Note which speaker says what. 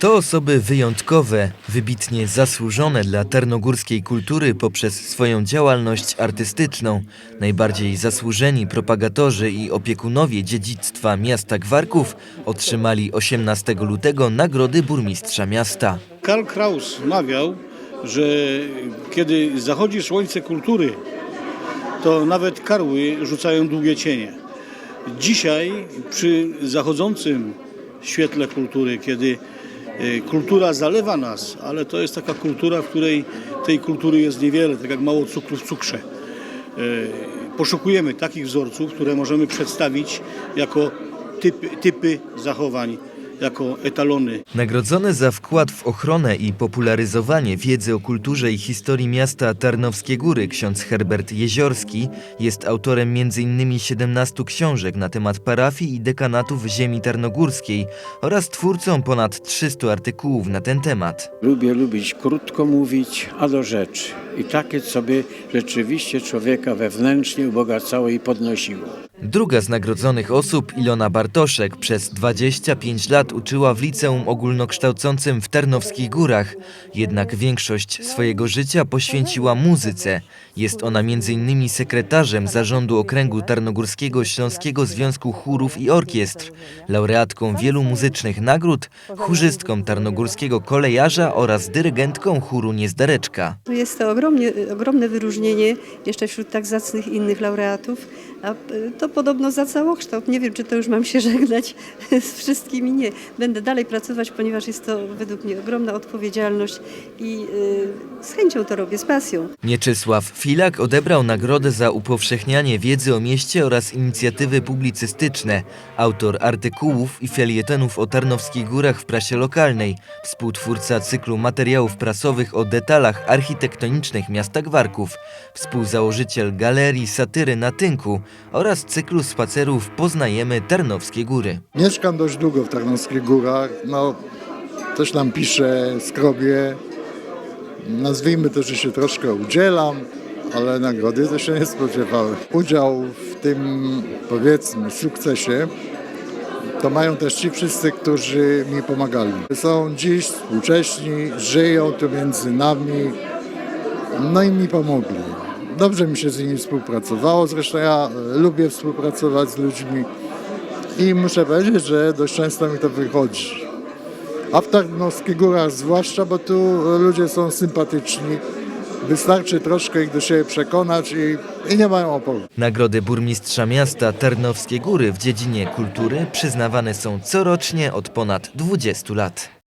Speaker 1: To osoby wyjątkowe, wybitnie zasłużone dla tarnogórskiej kultury poprzez swoją działalność artystyczną. Najbardziej zasłużeni propagatorzy i opiekunowie dziedzictwa miasta Gwarków otrzymali 18 lutego nagrody burmistrza miasta.
Speaker 2: Karl Kraus mawiał, że kiedy zachodzi słońce kultury, to nawet karły rzucają długie cienie. Dzisiaj przy zachodzącym świetle kultury, kiedy kultura zalewa nas, ale to jest taka kultura, w której tej kultury jest niewiele, tak jak mało cukru w cukrze. E, Poszukujemy takich wzorców, które możemy przedstawić jako typy, typy zachowań, jako etalony
Speaker 1: Nagrodzony za wkład w ochronę i popularyzowanie wiedzy o kulturze i historii miasta Tarnowskie Góry ksiądz Herbert Jeziorski jest autorem m.in. 17 książek na temat parafii i dekanatów ziemi tarnogórskiej oraz twórcą ponad 300 artykułów na ten temat.
Speaker 3: Lubię lubić krótko mówić, a do rzeczy. I takie, co by rzeczywiście człowieka wewnętrznie ubogacało i podnosiło.
Speaker 1: Druga z nagrodzonych osób, Ilona Bartoszek, przez 25 lat uczyła w liceum ogólnokształcącym w Tarnowskich Górach. Jednak większość swojego życia poświęciła muzyce. Jest ona m.in. sekretarzem zarządu okręgu tarnogórskiego Śląskiego Związku Chórów i Orkiestr, laureatką wielu muzycznych nagród, chórzystką tarnogórskiego kolejarza oraz dyrygentką chóru Niezdareczka.
Speaker 4: Jest to ogromnie, ogromne wyróżnienie jeszcze wśród tak zacnych innych laureatów, a y, to podobno za całokształt. Nie wiem, czy to już mam się żegnać z wszystkimi. Nie. Będę dalej pracować, ponieważ jest to według mnie ogromna odpowiedzialność i y, z chęcią to robię, z pasją.
Speaker 1: Mieczysław Filak odebrał nagrodę za upowszechnianie wiedzy o mieście oraz inicjatywy publicystyczne. Autor artykułów i felietonów o Tarnowskich Górach w prasie lokalnej, współtwórca cyklu materiałów prasowych o detalach architektonicznych miasta Gwarków, współzałożyciel galerii satyry na Tynku oraz cyklu spacerów Poznajemy Tarnowskie Góry.
Speaker 5: Mieszkam dość długo w Tarnowskich Górach. No, coś tam piszę, skrobię. Nazwijmy to, że się troszkę udzielam, ale nagrody to się nie spodziewałem. Udział w tym, powiedzmy, sukcesie to mają też ci wszyscy, którzy mi pomagali. Są dziś współcześni, żyją tu między nami, no i mi pomogli. Dobrze mi się z nimi współpracowało, zresztą ja e, lubię współpracować z ludźmi i muszę powiedzieć, że dość często mi to wychodzi. A w Tarnowskich Górach zwłaszcza, bo tu ludzie są sympatyczni. Wystarczy troszkę ich do siebie przekonać i, i nie mają oporu.
Speaker 1: Nagrody burmistrza miasta Tarnowskie Góry w dziedzinie kultury przyznawane są corocznie od ponad 20 lat.